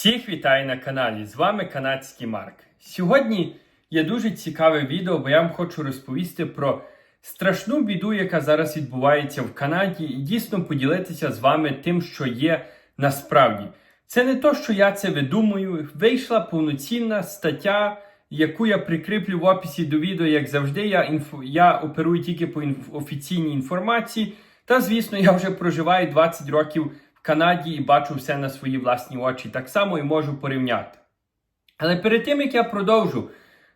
Всіх вітаю на каналі! З вами канадський Марк. Сьогодні є дуже цікаве відео, бо я вам хочу розповісти про страшну біду, яка зараз відбувається в Канаді, і дійсно поділитися з вами тим, що є насправді. Це не то, що я це видумую. Вийшла повноцінна стаття, яку я прикріплю в описі до відео, як завжди. Я інф... я оперую тільки по інф... офіційній інформації. Та, звісно, я вже проживаю 20 років Канаді і бачу все на свої власні очі. Так само і можу порівняти. Але перед тим як я продовжу,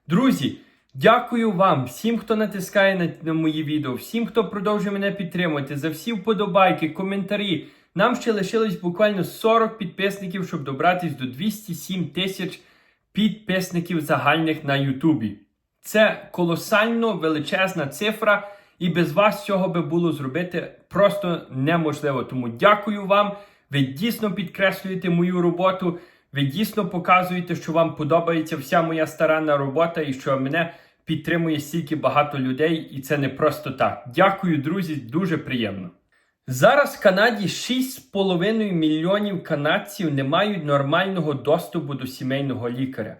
друзі, дякую вам, всім, хто натискає на, на мої відео, всім, хто продовжує мене підтримувати, за всі вподобайки, коментарі. Нам ще лишилось буквально 40 підписників, щоб добратись до 207 тисяч підписників загальних на Ютубі. Це колосально величезна цифра, і без вас цього би було зробити просто неможливо. Тому дякую вам. Ви дійсно підкреслюєте мою роботу. Ви дійсно показуєте, що вам подобається вся моя старанна робота і що мене підтримує стільки багато людей, і це не просто так. Дякую, друзі, дуже приємно. Зараз в Канаді 6,5 мільйонів канадців не мають нормального доступу до сімейного лікаря.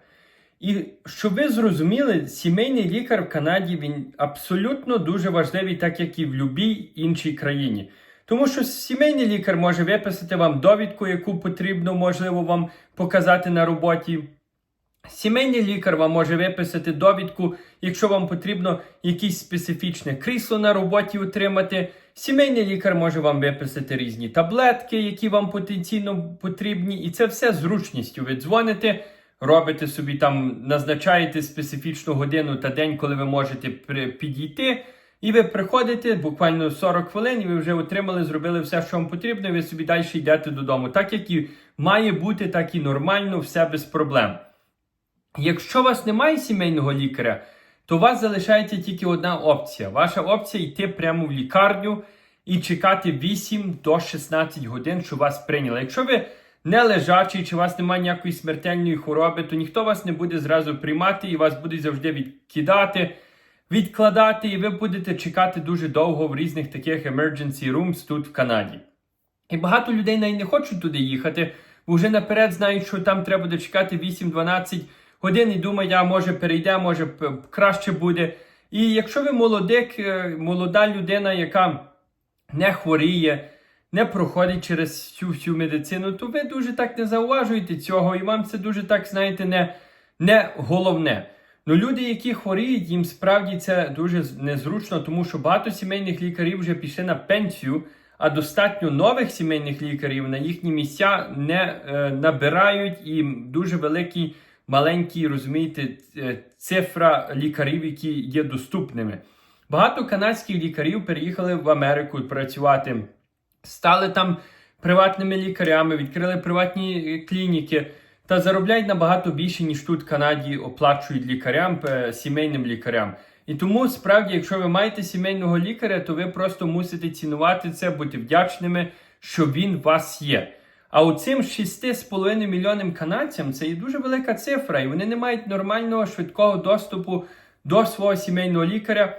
І щоб ви зрозуміли, сімейний лікар в Канаді він абсолютно дуже важливий, так як і в будь-якій іншій країні. Тому що сімейний лікар може виписати вам довідку, яку потрібно, можливо, вам показати на роботі. Сімейний лікар вам може виписати довідку, якщо вам потрібно якесь специфічне крісло на роботі отримати. Сімейний лікар може вам виписати різні таблетки, які вам потенційно потрібні, і це все зручністю. Ви дзвоните, робите собі там, назначаєте специфічну годину та день, коли ви можете підійти. І ви приходите буквально 40 хвилин, і ви вже отримали, зробили все, що вам потрібно, і ви собі далі йдете додому. Так як і має бути, так і нормально, все без проблем. Якщо у вас немає сімейного лікаря, то у вас залишається тільки одна опція. Ваша опція йти прямо в лікарню і чекати 8 до 16 годин, щоб вас прийняли. Якщо ви не лежачий, чи у вас немає ніякої смертельної хвороби, то ніхто вас не буде зразу приймати і вас будуть завжди відкидати, відкладати, і ви будете чекати дуже довго в різних таких emergency rooms тут в Канаді. І багато людей навіть не хочуть туди їхати, бо вже наперед знають, що там треба буде чекати 8-12 годин і думають, а може перейде, може краще буде. І якщо ви молодик, е, молода людина, яка не хворіє, не проходить через всю всю медицину, то ви дуже так не зауважуєте цього, і вам це дуже так, знаєте, не, не головне. Ну, люди, які хворіють, їм справді це дуже незручно, тому що багато сімейних лікарів вже пішли на пенсію, а достатньо нових сімейних лікарів на їхні місця не е, набирають і дуже великий, маленький, розумієте, е, цифра лікарів, які є доступними. Багато канадських лікарів переїхали в Америку працювати, стали там приватними лікарями, відкрили приватні е, клініки та заробляють набагато більше, ніж тут в Канаді оплачують лікарям, е, сімейним лікарям. І тому справді, якщо ви маєте сімейного лікаря, то ви просто мусите цінувати це, бути вдячними, що він у вас є. А оцим 6,5 мільйонам канадцям це є дуже велика цифра, і вони не мають нормального швидкого доступу до свого сімейного лікаря.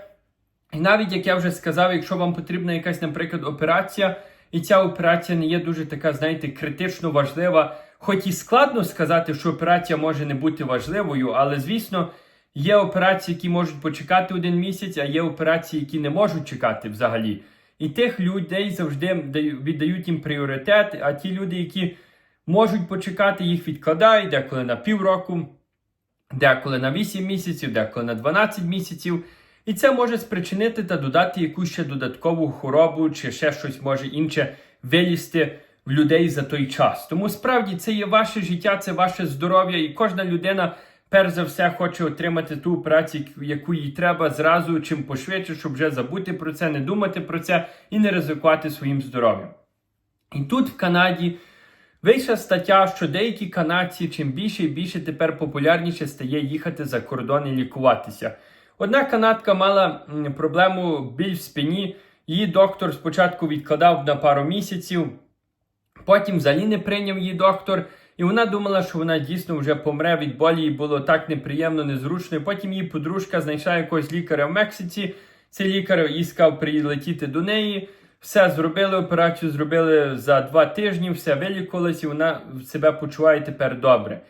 І навіть, як я вже сказав, якщо вам потрібна якась, наприклад, операція, і ця операція не є дуже така, знаєте, критично важлива, хоч і складно сказати, що операція може не бути важливою, але звісно, є операції, які можуть почекати один місяць, а є операції, які не можуть чекати взагалі. І тих людей завжди віддають їм пріоритет, а ті люди, які можуть почекати, їх відкладають деколи на півроку, деколи на 8 місяців, деколи на 12 місяців. І це може спричинити та додати якусь ще додаткову хворобу, чи ще щось може інше вилізти в людей за той час. Тому справді це є ваше життя, це ваше здоров'я, і кожна людина, перш за все, хоче отримати ту операцію, яку їй треба зразу, чим пошвидше, щоб вже забути про це, не думати про це і не ризикувати своїм здоров'ям. І тут в Канаді вийшла стаття, що деякі канадці чим більше і більше тепер популярніше стає їхати за кордон і лікуватися. Одна канадка мала проблему біль в спині. Її доктор спочатку відкладав на пару місяців, потім взагалі не прийняв її доктор, і вона думала, що вона дійсно вже помре від болі, їй було так неприємно, незручно. І потім її подружка знайшла якогось лікаря в Мексиці. Цей лікар їй прилетіти до неї, Все, зробили операцію, зробили за два тижні, все вилікувалось, і вона себе почуває тепер добре.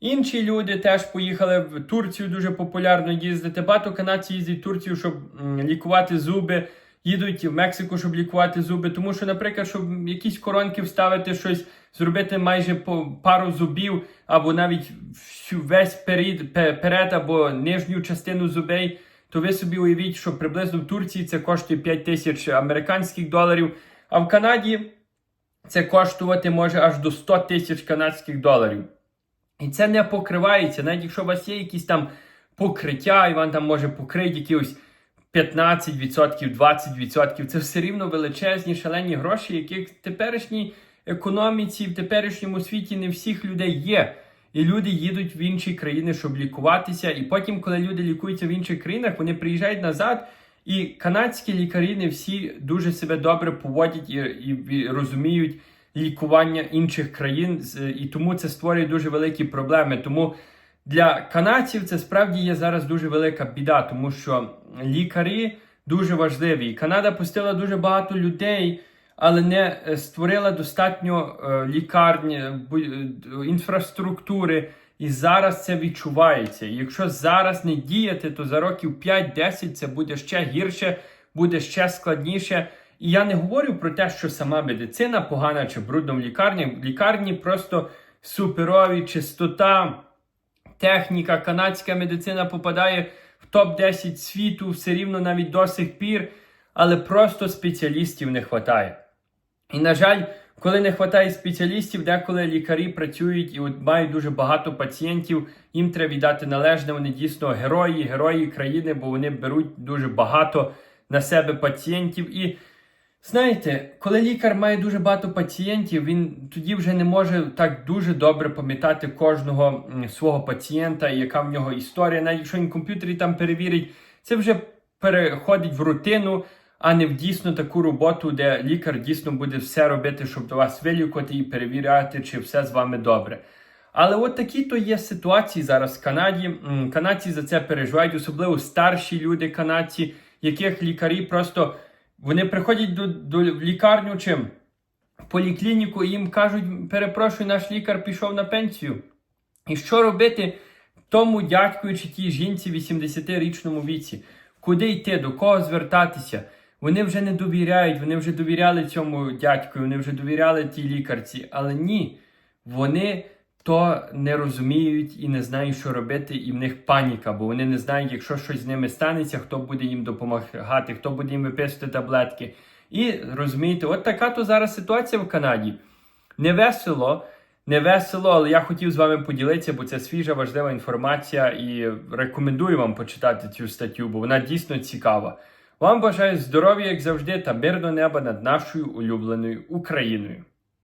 Інші люди теж поїхали в Турцію дуже популярно їздити. Багато канадців їздять в Турцію, щоб лікувати зуби. Їдуть в Мексику, щоб лікувати зуби. Тому що, наприклад, щоб якісь коронки вставити, щось зробити майже по пару зубів, або навіть всю весь перед, перед або нижню частину зубей, то ви собі уявіть, що приблизно в Турції це коштує 5 тисяч американських доларів, а в Канаді це коштувати може аж до 100 тисяч канадських доларів. І це не покривається, навіть якщо у вас є якісь там покриття, і вам там може покрити якихось 15%, 20%, це все рівно величезні шалені гроші, яких в теперішній економіці, в теперішньому світі не всіх людей є. І люди їдуть в інші країни, щоб лікуватися. І потім, коли люди лікуються в інших країнах, вони приїжджають назад. І канадські лікарі не всі дуже себе добре поводять і, і, і розуміють лікування інших країн, і тому це створює дуже великі проблеми. Тому для канадців це справді є зараз дуже велика біда, тому що лікарі дуже важливі. Канада пустила дуже багато людей, але не е, створила достатньо е, лікарні, е, інфраструктури. І зараз це відчувається. Якщо зараз не діяти, то за років 5-10 це буде ще гірше, буде ще складніше. І я не говорю про те, що сама медицина погана чи брудно в лікарні. В лікарні просто суперові, чистота, техніка, канадська медицина попадає в топ-10 світу, все рівно навіть до сих пір, але просто спеціалістів не вистачає. І, на жаль, коли не вистачає спеціалістів, деколи лікарі працюють і от мають дуже багато пацієнтів, їм треба віддати належне, вони дійсно герої, герої країни, бо вони беруть дуже багато на себе пацієнтів. І знаєте, коли лікар має дуже багато пацієнтів, він тоді вже не може так дуже добре пам'ятати кожного свого пацієнта, яка в нього історія. Навіть якщо він комп'ютері там перевірить, це вже переходить в рутину, а не в дійсно таку роботу, де лікар дійсно буде все робити, щоб до вас вилікувати і перевіряти, чи все з вами добре. Але от такі то є ситуації зараз в Канаді. Канадці за це переживають, особливо старші люди канадці, яких лікарі просто вони приходять до, до в лікарню чи в поліклініку і їм кажуть: перепрошую, наш лікар пішов на пенсію. І що робити тому дядьку чи тій жінці 80-річному віці? Куди йти, до кого звертатися? Вони вже не довіряють, вони вже довіряли цьому дядьку, вони вже довіряли тій лікарці, але ні, вони то не розуміють і не знають, що робити, і в них паніка, бо вони не знають, якщо щось з ними станеться, хто буде їм допомагати, хто буде їм виписувати таблетки. І розумієте, от така то зараз ситуація в Канаді. Не весело, не весело, але я хотів з вами поділитися, бо це свіжа, важлива інформація, і рекомендую вам почитати цю статтю, бо вона дійсно цікава. Вам бажаю здоров'я, як завжди, та мирного неба над нашою улюбленою Україною.